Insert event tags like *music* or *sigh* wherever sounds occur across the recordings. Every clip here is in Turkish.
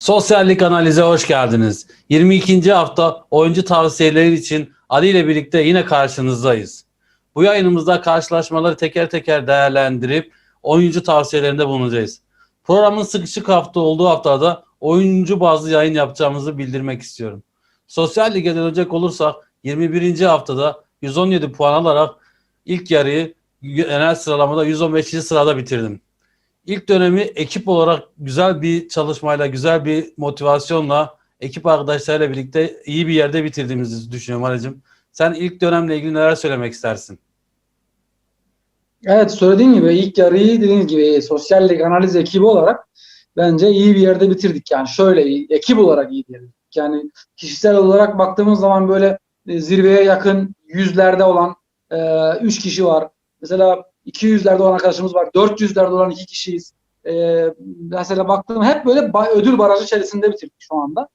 Sosyallik analize hoş geldiniz. 22. hafta oyuncu tavsiyeleri için Ali ile birlikte yine karşınızdayız. Bu yayınımızda karşılaşmaları teker teker değerlendirip oyuncu tavsiyelerinde bulunacağız. Programın sıkışık hafta olduğu haftada oyuncu bazlı yayın yapacağımızı bildirmek istiyorum. Sosyal Lig'e dönecek olursak 21. haftada 117 puan alarak ilk yarıyı genel sıralamada 115. sırada bitirdim. İlk dönemi ekip olarak güzel bir çalışmayla, güzel bir motivasyonla ekip arkadaşlarıyla birlikte iyi bir yerde bitirdiğimizi düşünüyorum Ali'cim. Sen ilk dönemle ilgili neler söylemek istersin? Evet söylediğin gibi ilk yarıyı dediğiniz gibi sosyal lig analiz ekibi olarak bence iyi bir yerde bitirdik. Yani şöyle iyi, ekip olarak iyi bitirdik. Yani kişisel olarak baktığımız zaman böyle e, zirveye yakın yüzlerde olan 3 kişi var. Mesela 200'lerde olan arkadaşımız var. 400'lerde olan 2 kişiyiz. E, mesela baktığım hep böyle ödül barajı içerisinde bitirdik şu anda.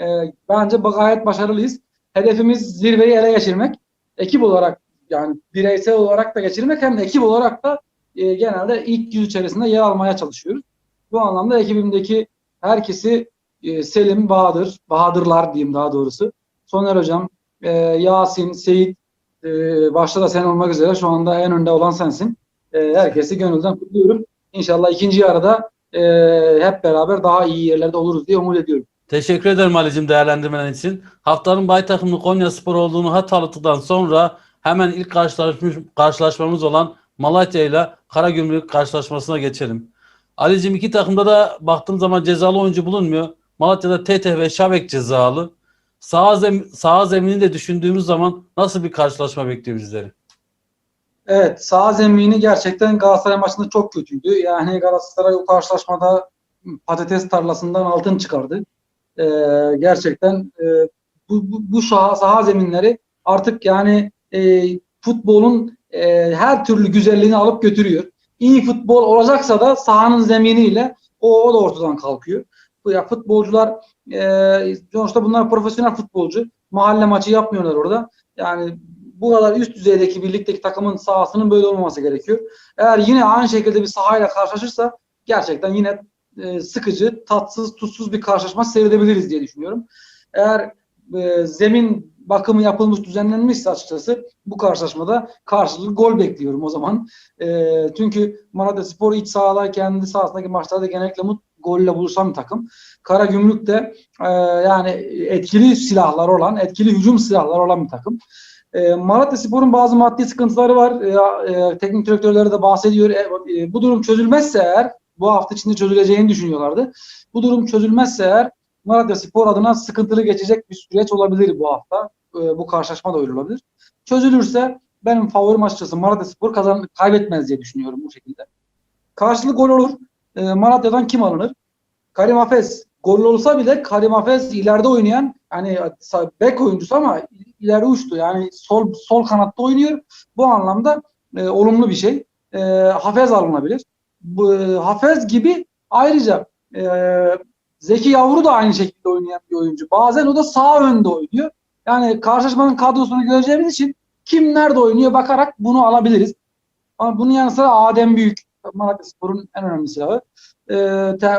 E, bence gayet başarılıyız. Hedefimiz zirveyi ele geçirmek. Ekip olarak yani bireysel olarak da geçirmek hem de ekip olarak da e, genelde ilk yüz içerisinde yer almaya çalışıyoruz. Bu anlamda ekibimdeki herkesi e, Selim, Bahadır, Bahadırlar diyeyim daha doğrusu. Soner Hocam, e, Yasin, Seyit, e, başta da sen olmak üzere şu anda en önde olan sensin. E, herkesi gönülden kutluyorum. İnşallah ikinci yarıda e, hep beraber daha iyi yerlerde oluruz diye umut ediyorum. Teşekkür ederim Ali'cim değerlendirmen için. Haftanın bay takımlı Konya Spor olduğunu hatırlattıktan sonra hemen ilk karşılaşmış, karşılaşmamız olan Malatya ile Karagümrük karşılaşmasına geçelim. Ali'cim iki takımda da baktığım zaman cezalı oyuncu bulunmuyor. Malatya'da Tete ve Şabek cezalı. Sağ, zem sağ zemini de düşündüğümüz zaman nasıl bir karşılaşma bekliyor bizleri? Evet, sağ zemini gerçekten Galatasaray maçında çok kötüydü. Yani Galatasaray o karşılaşmada patates tarlasından altın çıkardı. Ee, gerçekten e, bu, bu, bu saha, saha zeminleri artık yani e, futbolun e, her türlü güzelliğini alıp götürüyor. İyi futbol olacaksa da sahanın zeminiyle o, o da ortadan kalkıyor. Ya futbolcular e, sonuçta bunlar profesyonel futbolcu. Mahalle maçı yapmıyorlar orada. Yani bu kadar üst düzeydeki birlikteki takımın sahasının böyle olmaması gerekiyor. Eğer yine aynı şekilde bir sahayla karşılaşırsa gerçekten yine e, sıkıcı, tatsız, tuzsuz bir karşılaşma seyredebiliriz diye düşünüyorum. Eğer e, zemin bakımı yapılmış, düzenlenmişse açıkçası bu karşılaşmada karşılıklı gol bekliyorum o zaman. E, çünkü Malatya Spor iç sahada kendi sahasındaki maçlarda genellikle mut golle buluşan takım. Karagümrük de e, yani etkili silahlar olan, etkili hücum silahları olan bir takım. E, Malatya Spor'un bazı maddi sıkıntıları var. E, e, teknik direktörleri de bahsediyor. E, e, bu durum çözülmezse eğer, bu hafta içinde çözüleceğini düşünüyorlardı. Bu durum çözülmezse eğer Malatya Spor adına sıkıntılı geçecek bir süreç olabilir bu hafta. E, bu karşılaşma da öyle olabilir. Çözülürse benim favorim açıkçası Malatya Spor kazan kaybetmez diye düşünüyorum bu şekilde. Karşılık gol olur. E, Malatya'dan kim alınır? Karim Hafez. Gol olsa bile Karim Hafez ileride oynayan hani bek oyuncusu ama ileri uçtu. Yani sol sol kanatta oynuyor. Bu anlamda e, olumlu bir şey. E, Hafez alınabilir. Bu, e, Hafez gibi ayrıca e, Zeki Yavru da aynı şekilde oynayan bir oyuncu. Bazen o da sağ önde oynuyor. Yani karşılaşmanın kadrosunu göreceğimiz için kim nerede oynuyor bakarak bunu alabiliriz. Ama bunun yanı sıra Adem Büyük. Malatya Spor'un en önemli silahı. E, te,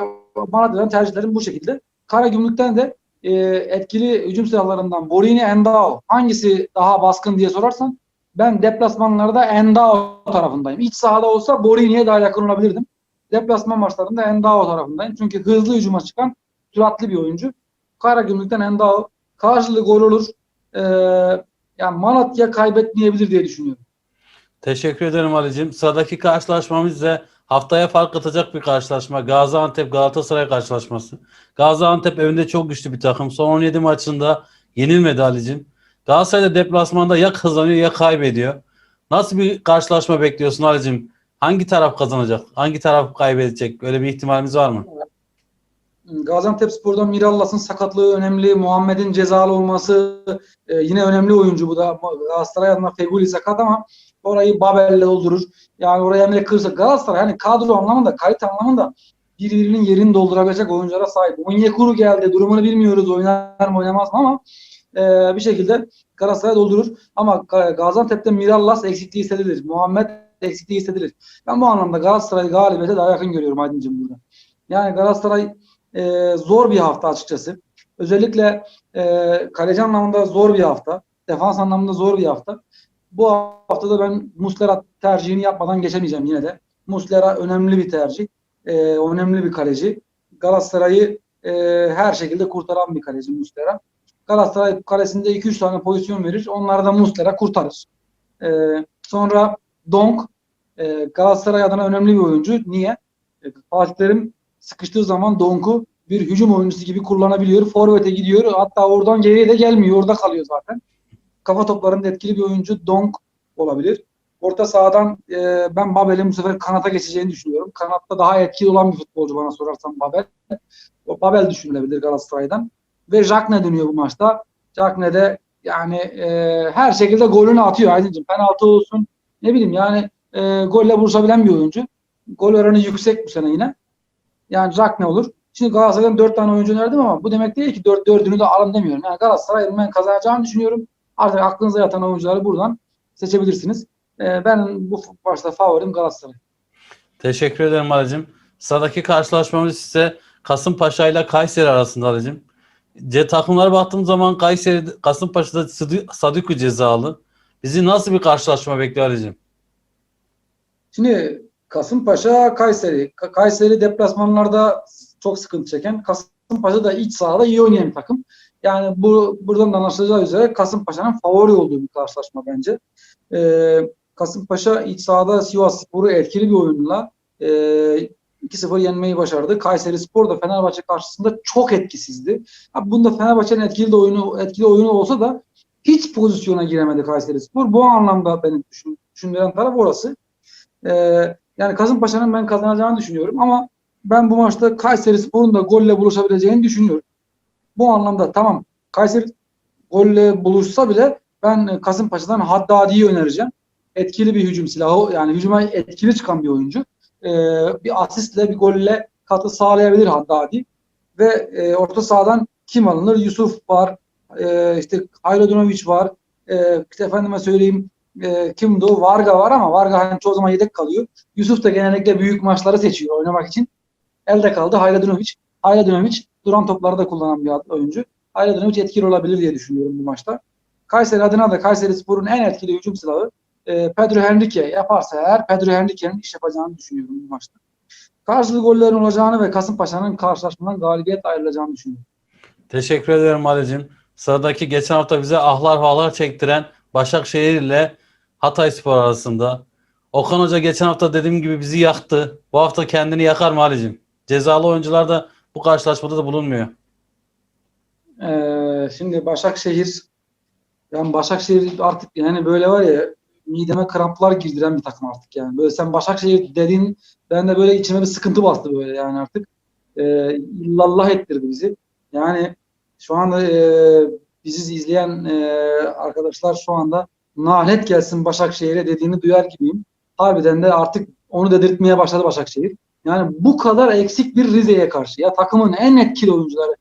Malatya'dan tercihlerim bu şekilde. Karagümrük'ten de e, etkili hücum silahlarından Borini Endao hangisi daha baskın diye sorarsan ben deplasmanlarda Endao tarafındayım. İç sahada olsa Borini'ye daha yakın olabilirdim. Deplasman maçlarında Endao tarafındayım. Çünkü hızlı hücuma çıkan süratli bir oyuncu. Karagümrük'ten Endao karşılığı gol olur. E, yani Malatya kaybetmeyebilir diye düşünüyorum. Teşekkür ederim Ali'cim. Sıradaki karşılaşmamız da haftaya fark atacak bir karşılaşma. Gaziantep Galatasaray karşılaşması. Gaziantep evinde çok güçlü bir takım. Son 17 maçında yenilmedi Ali'cim. Galatasaray da deplasmanda ya kazanıyor ya kaybediyor. Nasıl bir karşılaşma bekliyorsun Ali'cim? Hangi taraf kazanacak? Hangi taraf kaybedecek? Öyle bir ihtimalimiz var mı? Gaziantep Spor'da Mirallas'ın sakatlığı önemli. Muhammed'in cezalı olması e, yine önemli oyuncu bu da. Galatasaray adına Feguli sakat ama orayı Babel'le doldurur. Yani oraya Emre Kırsa Galatasaray hani kadro anlamında, kalite anlamında birbirinin yerini doldurabilecek oyunculara sahip. Onyekuru geldi. Durumunu bilmiyoruz. Oynar mı oynamaz mı ama e, bir şekilde Galatasaray doldurur. Ama Gaziantep'te Mirallas eksikliği hissedilir. Muhammed eksikliği hissedilir. Ben bu anlamda Galatasaray galibiyete daha yakın görüyorum Aydıncığım burada. Yani Galatasaray e, zor bir hafta açıkçası. Özellikle e, kaleci anlamında zor bir hafta. Defans anlamında zor bir hafta. Bu haftada ben Muslera tercihini yapmadan geçemeyeceğim yine de. Muslera önemli bir tercih. E, önemli bir kaleci. Galatasaray'ı e, her şekilde kurtaran bir kaleci Muslera. Galatasaray kalesinde 2-3 tane pozisyon verir. Onları da Muslera kurtarır. E, sonra Donk e, Galatasaray adına önemli bir oyuncu. Niye? E, Fatih Terim sıkıştığı zaman Donk'u bir hücum oyuncusu gibi kullanabiliyor. Forvet'e gidiyor. Hatta oradan geriye de gelmiyor. Orada kalıyor zaten. Kafa toplarında etkili bir oyuncu Donk olabilir. Orta sahadan e, ben Babel'in bu sefer kanata geçeceğini düşünüyorum. Kanatta daha etkili olan bir futbolcu bana sorarsan Babel. O Babel düşünülebilir Galatasaray'dan. Ve Jackne dönüyor bu maçta. Jackne de yani e, her şekilde golünü atıyor Aydıncığım. Penaltı olsun ne bileyim yani e, golle buluşabilen bir oyuncu. Gol oranı yüksek bu sene yine. Yani Jackne olur. Şimdi Galatasaray'dan 4 tane oyuncu önerdim ama bu demek değil ki 4 4'ünü de alın demiyorum. Yani Galatasaray'ın ben kazanacağını düşünüyorum. Artık aklınıza yatan oyuncuları buradan seçebilirsiniz. Ee, ben bu başta favorim Galatasaray. Teşekkür ederim Ali'cim. Sıradaki karşılaşmamız ise Kasımpaşa ile Kayseri arasında Ali'cim. Ce takımlara baktığım zaman Kayseri, Kasımpaşa'da Sadıku cezalı. Bizi nasıl bir karşılaşma bekliyor Ali'cim? Şimdi Kasımpaşa, Kayseri. Ka- Kayseri deplasmanlarda çok sıkıntı çeken. Kasımpaşa da iç sahada iyi oynayan bir takım. Yani bu buradan da anlaşılacağı üzere Kasımpaşa'nın favori olduğu bir karşılaşma bence. Ee, Kasımpaşa iç sahada Sivas Spor'u etkili bir oyunla e, 2-0 yenmeyi başardı. Kayseri Spor da Fenerbahçe karşısında çok etkisizdi. Ha, bunda Fenerbahçe'nin etkili de oyunu etkili oyunu olsa da hiç pozisyona giremedi Kayseri Spor. Bu anlamda beni düşün, düşündüren taraf orası. Ee, yani Kasımpaşa'nın ben kazanacağını düşünüyorum ama ben bu maçta Kayseri Spor'un da golle buluşabileceğini düşünüyorum. Bu anlamda tamam Kayseri golle buluşsa bile ben e, Kasımpaşa'dan Haddadi'yi önereceğim. Etkili bir hücum silahı yani hücuma etkili çıkan bir oyuncu. Ee, bir asistle bir golle katkı sağlayabilir Haddadi. Ve e, orta sahadan kim alınır? Yusuf var. E, işte Hayrodunovic var. E, işte efendime söyleyeyim e, kimdi o? Varga var ama Varga hani çoğu zaman yedek kalıyor. Yusuf da genellikle büyük maçları seçiyor oynamak için. Elde kaldı Hayrodunovic. Hayrodunovic duran topları da kullanan bir oyuncu. Hayrodunovic etkili olabilir diye düşünüyorum bu maçta. Kayseri adına da Kayseri Spor'un en etkili hücum silahı e, Pedro Henrique yaparsa eğer Pedro Henrique'nin iş yapacağını düşünüyorum bu maçta. Karşılıklı gollerin olacağını ve Kasımpaşa'nın karşılaşmadan galibiyet ayrılacağını düşünüyorum. Teşekkür ederim Ali'cim. Sıradaki geçen hafta bize ahlar havalar çektiren Başakşehir ile Hatay Spor arasında. Okan Hoca geçen hafta dediğim gibi bizi yaktı. Bu hafta kendini yakar mı Ali'cim? Cezalı oyuncular da bu karşılaşmada da bulunmuyor. Ee, şimdi Başakşehir yani Başakşehir artık yani böyle var ya mideme kramplar girdiren bir takım artık yani. Böyle sen Başakşehir dediğin ben de böyle içime bir sıkıntı bastı böyle yani artık. Ee, illallah ettirdi bizi. Yani şu anda e, bizi izleyen e, arkadaşlar şu anda nalet gelsin Başakşehir'e dediğini duyar gibiyim. Harbiden de artık onu dedirtmeye başladı Başakşehir. Yani bu kadar eksik bir Rize'ye karşı ya takımın en etkili oyuncuları.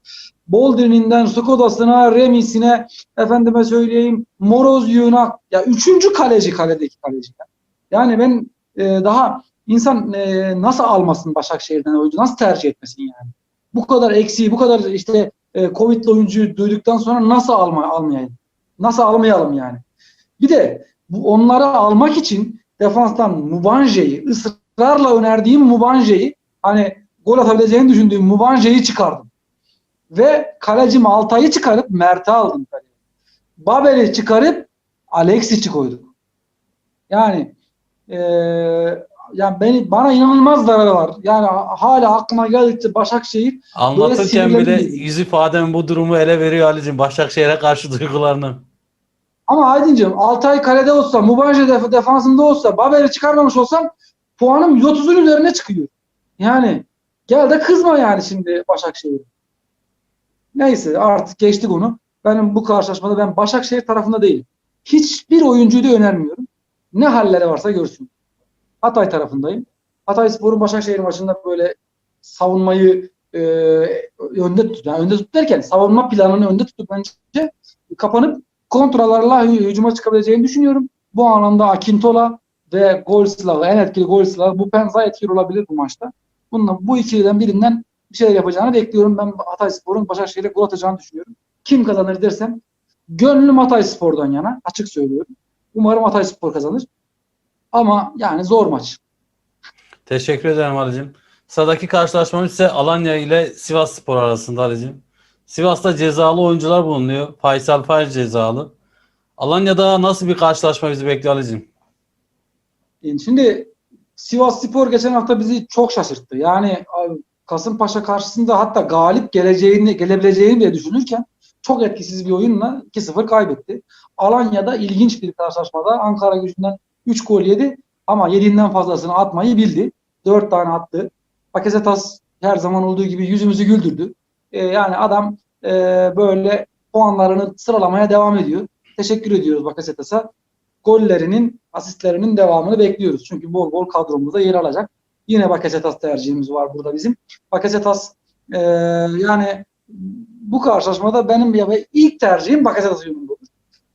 Boldrin'inden Skoda'sına, Remis'ine, efendime söyleyeyim Morozyu'na ya üçüncü kaleci kaledeki kaleci. ya. Yani ben e, daha insan e, nasıl almasın Başakşehir'den oyuncu nasıl tercih etmesin yani. Bu kadar eksiği, bu kadar işte e, Covid'li oyuncuyu duyduktan sonra nasıl alma, almayayım? Nasıl almayalım yani? Bir de bu onları almak için defanstan Mubanje'yi ısrarla önerdiğim Mubanje'yi hani gol atabileceğini düşündüğüm Mubanje'yi çıkardım. Ve kalecim Altay'ı çıkarıp Mert'i aldım kaleye. Babel'i çıkarıp Alexis'i koyduk. Yani eee yani beni bana inanılmaz zararı var. Yani hala aklıma geldikçe Başakşehir Anlatırken bile yüz ifaden bu durumu ele veriyor Ali'cim. Başakşehir'e karşı duygularını. Ama Aydıncığım Altay kalede olsa, Mubanje def- defansında olsa, Babel'i çıkarmamış olsam puanım 130'un üzerine çıkıyor. Yani gel de kızma yani şimdi Başakşehir. Neyse artık geçtik onu. Benim bu karşılaşmada ben Başakşehir tarafında değilim. Hiçbir oyuncuyu da önermiyorum. Ne halleri varsa görsün. Hatay tarafındayım. Hatay Spor'un Başakşehir maçında böyle savunmayı e, önde tut. Yani önde tut derken savunma planını önde tutup bence kapanıp kontralarla hü- hücuma çıkabileceğini düşünüyorum. Bu anlamda Akintola ve gol silahı, en etkili gol silahı bu Penza etkili olabilir bu maçta. Bundan, bu ikiliden birinden bir şeyler yapacağını bekliyorum. Ben Hatay Spor'un Başakşehir'e gol atacağını düşünüyorum. Kim kazanır dersem gönlüm Hatay Spor'dan yana. Açık söylüyorum. Umarım Hatay Spor kazanır. Ama yani zor maç. Teşekkür ederim Ali'cim. Sıradaki karşılaşmamız ise Alanya ile Sivas Spor arasında Ali'cim. Sivas'ta cezalı oyuncular bulunuyor. Faysal Fay cezalı. Alanya'da nasıl bir karşılaşma bizi bekliyor Ali'cim? Şimdi Sivas Spor geçen hafta bizi çok şaşırttı. Yani abi, Kasımpaşa karşısında hatta galip geleceğini gelebileceğini bile düşünürken çok etkisiz bir oyunla 2-0 kaybetti. Alanya'da ilginç bir karşılaşmada Ankara gücünden 3 gol yedi ama yediğinden fazlasını atmayı bildi. 4 tane attı. Bakasetas her zaman olduğu gibi yüzümüzü güldürdü. Ee, yani adam e, böyle puanlarını sıralamaya devam ediyor. Teşekkür ediyoruz Bakasetas'a gollerinin, asistlerinin devamını bekliyoruz. Çünkü bol bol kadromuzda yer alacak. Yine Bakasetas tercihimiz var burada bizim. Bakasetas e, yani bu karşılaşmada benim ya ilk tercihim Bakasetas yönünde olur.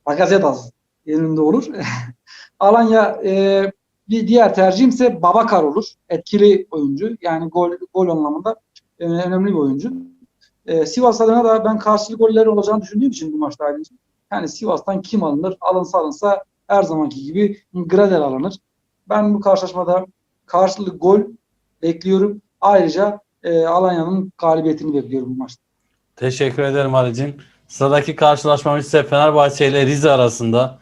Bakasetas yönünde olur. *laughs* Alanya e, bir diğer tercihim ise Babakar olur. Etkili oyuncu. Yani gol gol anlamında e, önemli bir oyuncu. E, Sivas adına da ben karşılık golleri olacağını düşündüğüm için bu maçta ayrıca. Yani Sivas'tan kim alınır? Alınsa alınsa her zamanki gibi Gradel alınır. Ben bu karşılaşmada karşılık gol bekliyorum. Ayrıca e, Alanya'nın galibiyetini bekliyorum bu maçta. Teşekkür ederim Ali'cim. Sıradaki karşılaşmamız ise Fenerbahçe ile Rize arasında.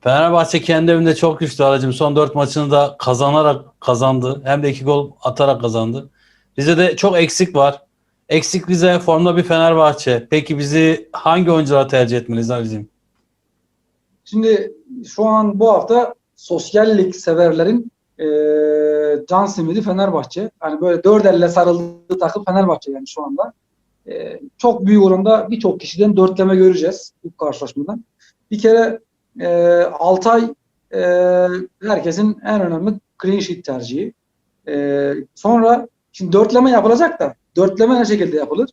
Fenerbahçe kendi evinde çok güçlü Ali'cim. Son 4 maçını da kazanarak kazandı. Hem de 2 gol atarak kazandı. Rize'de çok eksik var. Eksik Rize formda bir Fenerbahçe. Peki bizi hangi oyunculara tercih etmeliyiz Ali'cim? Şimdi şu an bu hafta sosyallik severlerin e, can simidi Fenerbahçe. Yani böyle dört elle sarıldığı takım Fenerbahçe yani şu anda. E, çok büyük oranda birçok kişiden dörtleme göreceğiz bu karşılaşmadan. Bir kere e, Altay e, herkesin en önemli clean sheet tercihi. E, sonra şimdi dörtleme yapılacak da dörtleme ne şekilde yapılır?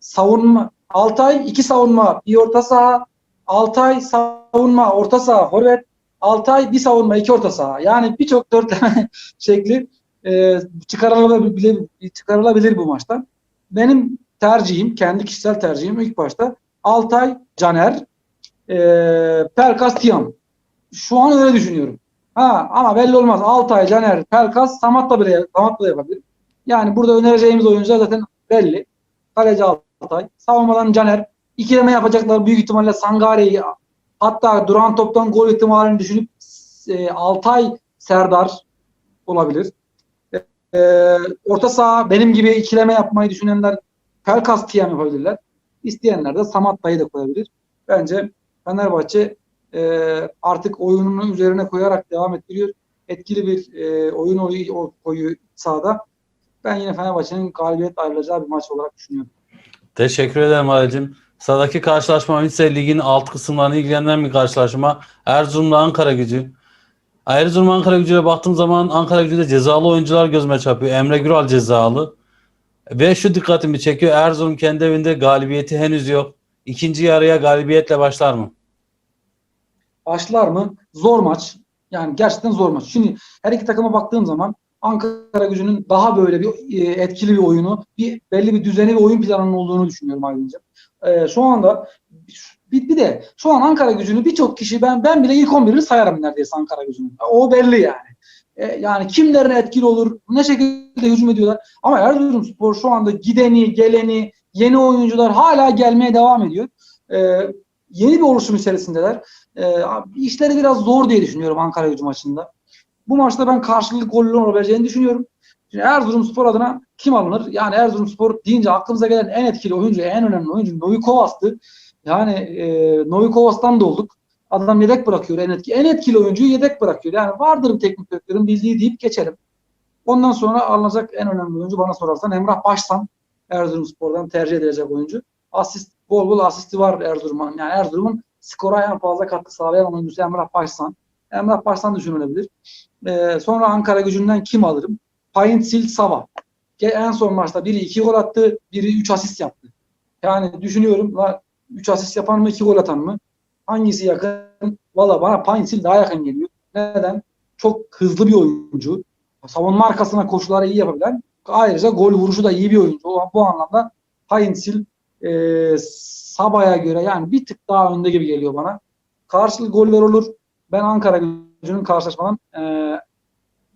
Savunma. Altay iki savunma, bir orta saha, Altay savunma, orta saha, forvet, Altay bir savunma, iki orta saha. Yani birçok dörtleme *laughs* şekli e, çıkarılabilir, çıkarılabilir bu maçtan. Benim tercihim, kendi kişisel tercihim ilk başta Altay, Caner, e, Pelkas, Tiam. Şu an öyle düşünüyorum. Ha, ama belli olmaz. Altay, Caner, Pelkas, Samat da bile, Samat da yapabilir. Yani burada önereceğimiz oyuncular zaten belli. Kaleci Altay. Savunmadan Caner. İkileme yapacaklar büyük ihtimalle Sangare'yi hatta duran toptan gol ihtimalini düşünüp e, Altay Serdar olabilir. E, orta saha benim gibi ikileme yapmayı düşünenler Pelkas Tiam yapabilirler. İsteyenler de Samat Dayı da koyabilir. Bence Fenerbahçe e, artık oyununu üzerine koyarak devam ettiriyor. Etkili bir e, oyun oyu, koyu sahada. Ben yine Fenerbahçe'nin galibiyet ayrılacağı bir maç olarak düşünüyorum. Teşekkür ederim Ali'cim. Sıradaki karşılaşma ise ligin alt kısımlarını ilgilendiren bir karşılaşma. Erzurum'la Ankara gücü. Erzurum Ankara gücüne baktığım zaman Ankara gücüde cezalı oyuncular gözüme çarpıyor. Emre Güral cezalı. Ve şu dikkatimi çekiyor. Erzurum kendi evinde galibiyeti henüz yok. İkinci yarıya galibiyetle başlar mı? Başlar mı? Zor maç. Yani gerçekten zor maç. Şimdi her iki takıma baktığım zaman Ankara gücünün daha böyle bir e, etkili bir oyunu, bir belli bir düzeni ve oyun planının olduğunu düşünüyorum ayrıca. E, şu anda bir, bir de şu an Ankara gücünü birçok kişi ben ben bile ilk 11'ini sayarım neredeyse Ankara gücünün. O belli yani. E, yani kimlerin etkili olur, ne şekilde hücum ediyorlar. Ama Erzurumspor şu anda gideni, geleni, yeni oyuncular hala gelmeye devam ediyor. E, yeni bir oluşum içerisindeler. E, işleri biraz zor diye düşünüyorum Ankara gücü maçında. Bu maçta ben karşılıklı gollü olabileceğini düşünüyorum. Şimdi Erzurumspor adına kim alınır? Yani Erzurumspor deyince aklımıza gelen en etkili oyuncu, en önemli oyuncu Novikovas'tı. Yani e, Novikovas'tan da olduk. Adam yedek bırakıyor en etkili. En etkili oyuncuyu yedek bırakıyor. Yani vardır teknik direktörün bildiği deyip geçelim. Ondan sonra alınacak en önemli oyuncu bana sorarsan Emrah Başsan. Erzurumspor'dan tercih edilecek oyuncu. Asist, bol bol asisti var Erzurum'un. Yani Erzurum'un skora en fazla katkı sağlayan oyuncusu Emrah Başsan. Emrah Başsan düşünülebilir. Ee, sonra Ankara gücünden kim alırım? Paintsil Sava. En son maçta biri iki gol attı, biri üç asist yaptı. Yani düşünüyorum, la, üç asist yapan mı, iki gol atan mı? Hangisi yakın? Valla bana Paintsil daha yakın geliyor. Neden? Çok hızlı bir oyuncu. Savunma arkasına koşuları iyi yapabilen ayrıca gol vuruşu da iyi bir oyuncu. Bu anlamda Heinz'il e, Sabah'a göre yani bir tık daha önde gibi geliyor bana. Karşılıklı goller olur. Ben Ankara gücünün karşılaşmadan e,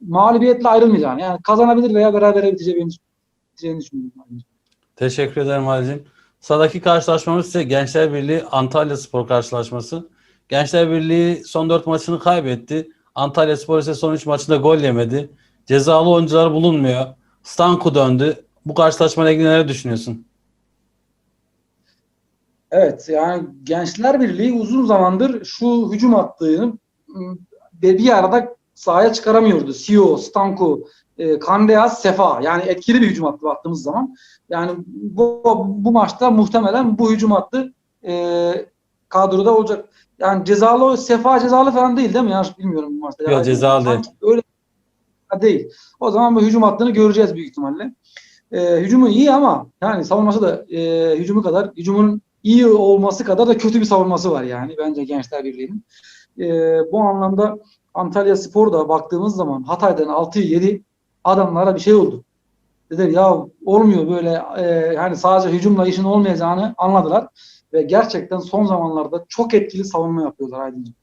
mağlubiyetle ayrılmayacağını yani kazanabilir veya beraber biteceğini, biteceğini düşünüyorum. Teşekkür ederim Ali'cim. Sıradaki karşılaşmamız ise Gençler Birliği Antalya Spor karşılaşması. Gençler Birliği son 4 maçını kaybetti. Antalya Spor ise son 3 maçında gol yemedi. Cezalı oyuncular bulunmuyor. Stanku döndü. Bu karşılaşmayla ilgili neler düşünüyorsun? Evet yani Gençler Birliği uzun zamandır şu hücum hattını ve bir arada sahaya çıkaramıyordu. Sio, Stanko, e, Kandeas, Sefa. Yani etkili bir hücum hattı baktığımız zaman. Yani bu, bu maçta muhtemelen bu hücum hattı e, kadroda olacak. Yani cezalı, Sefa cezalı falan değil değil mi? Yanlış bilmiyorum bu maçta. Yok, Yani cezalı değil. Öyle değil. O zaman bu hücum hattını göreceğiz büyük ihtimalle. E, hücumu iyi ama yani savunması da e, hücumu kadar hücumunun iyi olması kadar da kötü bir savunması var yani bence Gençler Birliği'nin. E, bu anlamda Antalya Spor'da baktığımız zaman Hatay'dan 6'yı 7 adamlara bir şey oldu. Dediler ya olmuyor böyle e, yani sadece hücumla işin olmayacağını anladılar ve gerçekten son zamanlarda çok etkili savunma yapıyorlar Aydıncığım.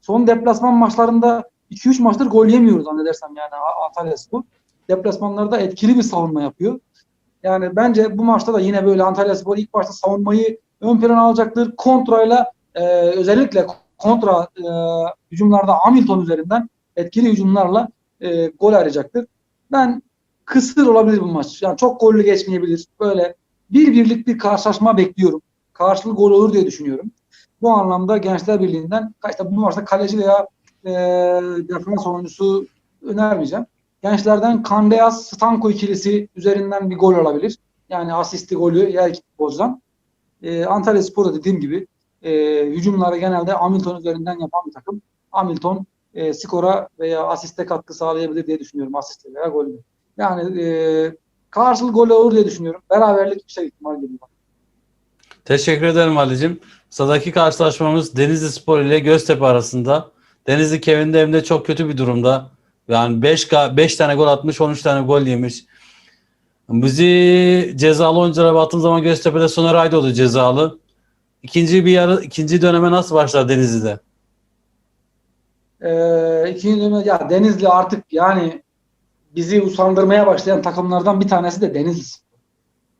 Son deplasman maçlarında 2-3 maçtır gol yemiyoruz zannedersem yani Antalya Spor. Deplasmanlarda etkili bir savunma yapıyor. Yani bence bu maçta da yine böyle Antalya Spor ilk başta savunmayı ön plana alacaktır. Kontrayla e, özellikle kontra e, hücumlarda Hamilton üzerinden etkili hücumlarla e, gol arayacaktır. Ben kısır olabilir bu maç. Yani çok gollü geçmeyebilir. Böyle bir birlik bir karşılaşma bekliyorum. Karşılıklı gol olur diye düşünüyorum. Bu anlamda Gençler Birliği'nden işte bu maçta kaleci veya e, defans oyuncusu önermeyeceğim. Gençlerden Kandeas Stanko ikilisi üzerinden bir gol olabilir. Yani asisti golü iki futbolcudan. E, Antalya Spor'da dediğim gibi e, hücumları genelde Hamilton üzerinden yapan bir takım. Hamilton e, skora veya asiste katkı sağlayabilir diye düşünüyorum. Asiste veya golü. Yani e, karşılıklı gol olur diye düşünüyorum. Beraberlik şey ihtimal geliyor. Teşekkür ederim Ali'cim. Sıradaki karşılaşmamız Denizli Spor ile Göztepe arasında. Denizli Kevin'de evinde çok kötü bir durumda. Yani 5 5 tane gol atmış, 13 tane gol yemiş. Bizi cezalı oyunculara baktığım zaman Göztepe'de Soner Aydoğdu cezalı. İkinci bir yarı, ikinci döneme nasıl başlar Denizli'de? Ee, ikinci döneme ya Denizli artık yani bizi usandırmaya başlayan takımlardan bir tanesi de Denizli.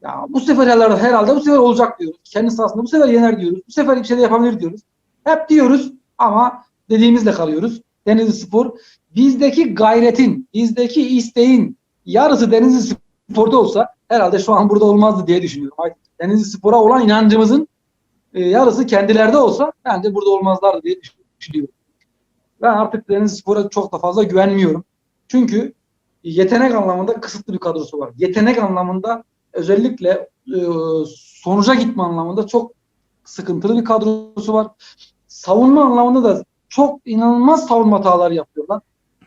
Ya bu sefer herhalde, herhalde bu sefer olacak diyoruz. Kendi sahasında bu sefer yener diyoruz. Bu sefer bir şey de yapabilir diyoruz. Hep diyoruz ama dediğimizle kalıyoruz. Denizli Spor bizdeki gayretin, bizdeki isteğin yarısı Denizli Spor'da olsa herhalde şu an burada olmazdı diye düşünüyorum. Denizli Spor'a olan inancımızın e, yarısı kendilerde olsa bence burada olmazlardı diye düşünüyorum. Ben artık Denizli Spor'a çok da fazla güvenmiyorum. Çünkü yetenek anlamında kısıtlı bir kadrosu var. Yetenek anlamında özellikle e, sonuca gitme anlamında çok sıkıntılı bir kadrosu var. Savunma anlamında da çok inanılmaz savunma hataları yapıyorlar.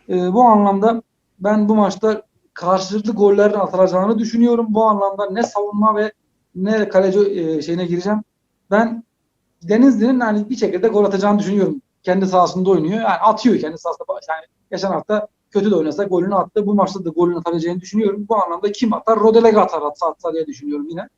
E, bu anlamda ben bu maçta karşılıklı gollerin atılacağını düşünüyorum. Bu anlamda ne savunma ve ne kaleci e, şeyine gireceğim. Ben Denizli'nin hani bir şekilde gol atacağını düşünüyorum. Kendi sahasında oynuyor. Yani atıyor kendi sahasında. Yani geçen hafta kötü de oynasa golünü attı. Bu maçta da golünü atabileceğini düşünüyorum. Bu anlamda kim atar? Rodelega atar atsa, atsa diye düşünüyorum yine.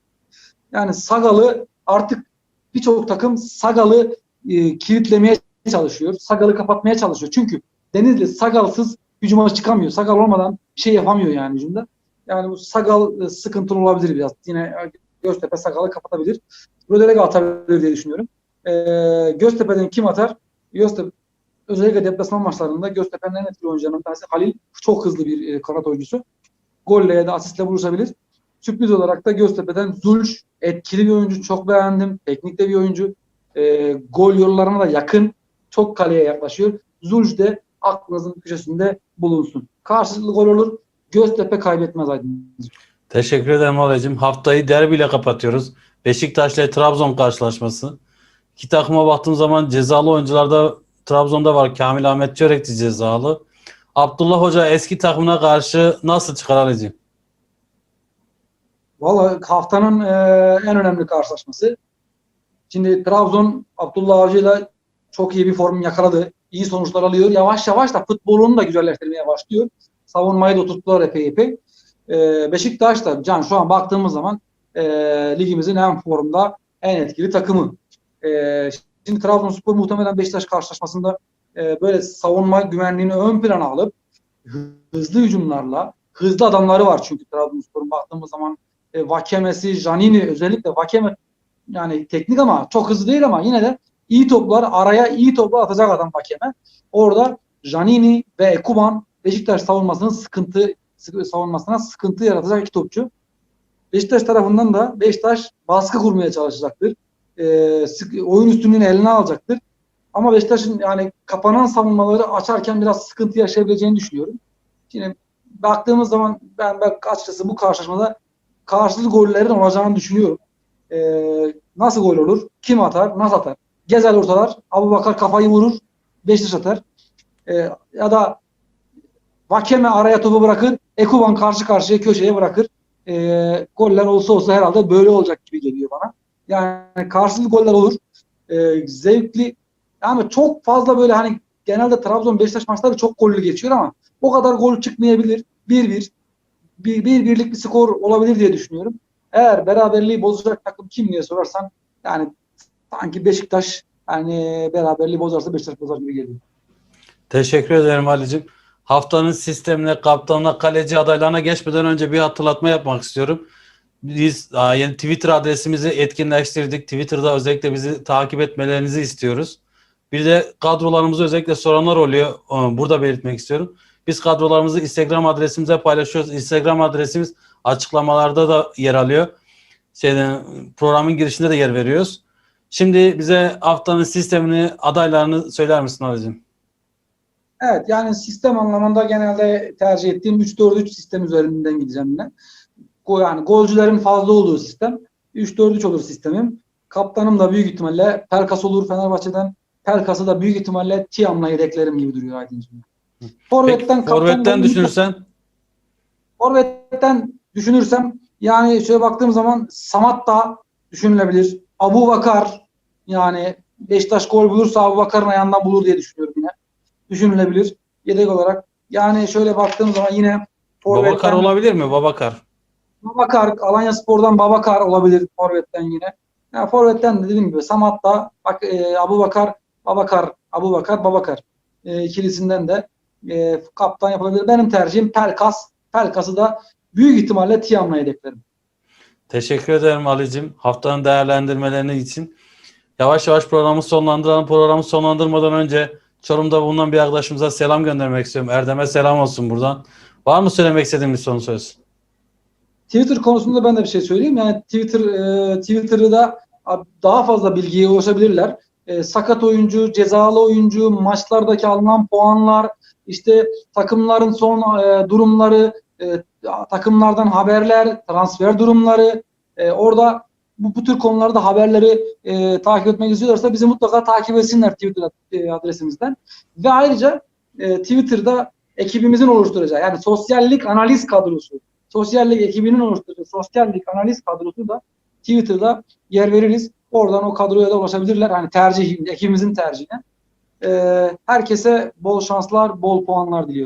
Yani Sagal'ı artık birçok takım Sagal'ı e, kilitlemeye çalışıyor. Sagal'ı kapatmaya çalışıyor. Çünkü Denizli Sagal'sız hücuma çıkamıyor. Sagal olmadan şey yapamıyor yani hücumda. Yani bu Sagal e, sıkıntılı olabilir biraz. Yine Göztepe Sagal'ı kapatabilir. Rodelega atabilir diye düşünüyorum. E, Göztepe'den kim atar? Göztepe özellikle deplasman maçlarında Göztepe'nin en etkili oyuncularından bir tanesi Halil. Çok hızlı bir e, kanat oyuncusu. Golle ya da asistle buluşabilir. Sürpriz olarak da Göztepe'den Zulş etkili bir oyuncu. Çok beğendim. Teknikte bir oyuncu. E, gol yollarına da yakın. Çok kaleye yaklaşıyor. Zulş de aklınızın köşesinde bulunsun. Karşılıklı gol olur. Göztepe kaybetmez Aydın. Teşekkür ederim Ali'cim. Haftayı derbiyle kapatıyoruz. Beşiktaş ile Trabzon karşılaşması. İki takıma baktığım zaman cezalı oyuncularda Trabzon'da var. Kamil Ahmet Çörekçi cezalı. Abdullah Hoca eski takımına karşı nasıl çıkar Ali'cim? Valla haftanın e, en önemli karşılaşması. Şimdi Trabzon Abdullah Avcı'yla çok iyi bir form yakaladı. İyi sonuçlar alıyor. Yavaş yavaş da futbolunu da güzelleştirmeye başlıyor. Savunmayı da oturttular epey epey. E, Beşiktaş da can şu an baktığımız zaman e, ligimizin en formda en etkili takımı. E, şimdi Trabzonspor muhtemelen Beşiktaş karşılaşmasında e, böyle savunma güvenliğini ön plana alıp hızlı hücumlarla hızlı adamları var çünkü Trabzonspor'un baktığımız zaman e, Vakeme'si, Janini özellikle Vakeme yani teknik ama çok hızlı değil ama yine de iyi toplar araya iyi toplar atacak adam Vakeme. Orada Janini ve Ekuban Beşiktaş savunmasının sıkıntı sıkı- savunmasına sıkıntı yaratacak iki topçu. Beşiktaş tarafından da Beşiktaş baskı kurmaya çalışacaktır. Ee, sık- oyun üstünlüğünü eline alacaktır. Ama Beşiktaş'ın yani kapanan savunmaları açarken biraz sıkıntı yaşayabileceğini düşünüyorum. Şimdi baktığımız zaman ben, ben açıkçası bu karşılaşmada karşılıklı gollerin olacağını düşünüyorum. Ee, nasıl gol olur? Kim atar? Nasıl atar? Gezel ortalar. Abu Bakar kafayı vurur. Beşiktaş atar. Ee, ya da Vakeme araya topu bırakır. Ekuban karşı karşıya köşeye bırakır. Ee, goller olsa olsa herhalde böyle olacak gibi geliyor bana. Yani karşılıklı goller olur. Ee, zevkli. Yani çok fazla böyle hani genelde Trabzon Beşiktaş maçları çok gollü geçiyor ama o kadar gol çıkmayabilir. 1-1 bir, bir birlik bir skor olabilir diye düşünüyorum. Eğer beraberliği bozacak takım kim diye sorarsan yani sanki Beşiktaş yani beraberliği bozarsa Beşiktaş bozar gibi geliyor. Teşekkür ederim Ali'cim. Haftanın sistemine, kaptanına, kaleci adaylarına geçmeden önce bir hatırlatma yapmak istiyorum. Biz aa, yeni Twitter adresimizi etkinleştirdik. Twitter'da özellikle bizi takip etmelerinizi istiyoruz. Bir de kadrolarımızı özellikle soranlar oluyor. Burada belirtmek istiyorum. Biz kadrolarımızı Instagram adresimize paylaşıyoruz. Instagram adresimiz açıklamalarda da yer alıyor. Şeyden, programın girişinde de yer veriyoruz. Şimdi bize haftanın sistemini, adaylarını söyler misin Ali'cim? Evet yani sistem anlamında genelde tercih ettiğim 3-4-3 sistem üzerinden gideceğim yine. Yani golcülerin fazla olduğu sistem. 3-4-3 olur sistemim. Kaptanım da büyük ihtimalle Pelkas olur Fenerbahçe'den. Pelkas'ı da büyük ihtimalle Tiam'la yedeklerim gibi duruyor Aydıncığım. Peki, Forvet'ten, Forvet'ten düşünürsen Forvet'ten düşünürsem yani şöyle baktığım zaman Samat da düşünülebilir. Abu Bakar yani Beşiktaş gol bulursa Abu Bakar'ın ayağından bulur diye düşünüyorum yine. Düşünülebilir. Yedek olarak. Yani şöyle baktığım zaman yine Babakar olabilir mi? Babakar. Babakar, Alanya Spor'dan Babakar olabilir Forvet'ten yine. Yani Forvet'ten de dediğim gibi Samat da bak, e, Abu Bakar, Babakar, Abu Bakar, Babakar e, ikilisinden de e, kaptan yapılabilir. Benim tercihim Pelkas. Pelkas'ı da büyük ihtimalle Tiam'la yedeklerim. Teşekkür ederim Ali'cim. Haftanın değerlendirmelerine için. Yavaş yavaş programı sonlandıralım. Programı sonlandırmadan önce Çorum'da bulunan bir arkadaşımıza selam göndermek istiyorum. Erdem'e selam olsun buradan. Var mı söylemek istediğin bir son söz? Twitter konusunda ben de bir şey söyleyeyim. Yani Twitter e, Twitter'da daha fazla bilgiye ulaşabilirler. E, sakat oyuncu, cezalı oyuncu, maçlardaki alınan puanlar, işte takımların son e, durumları, e, takımlardan haberler, transfer durumları. E, orada bu, bu tür konularda haberleri e, takip etmek istiyorlarsa bizi mutlaka takip etsinler Twitter e, adresimizden. Ve ayrıca e, Twitter'da ekibimizin oluşturacağı yani sosyallik analiz kadrosu sosyallik ekibinin oluşturduğu sosyallik analiz kadrosu da Twitter'da yer veririz. Oradan o kadroya da ulaşabilirler. Hani tercih, ekibimizin tercihine. Ee, herkese bol şanslar, bol puanlar diliyorum.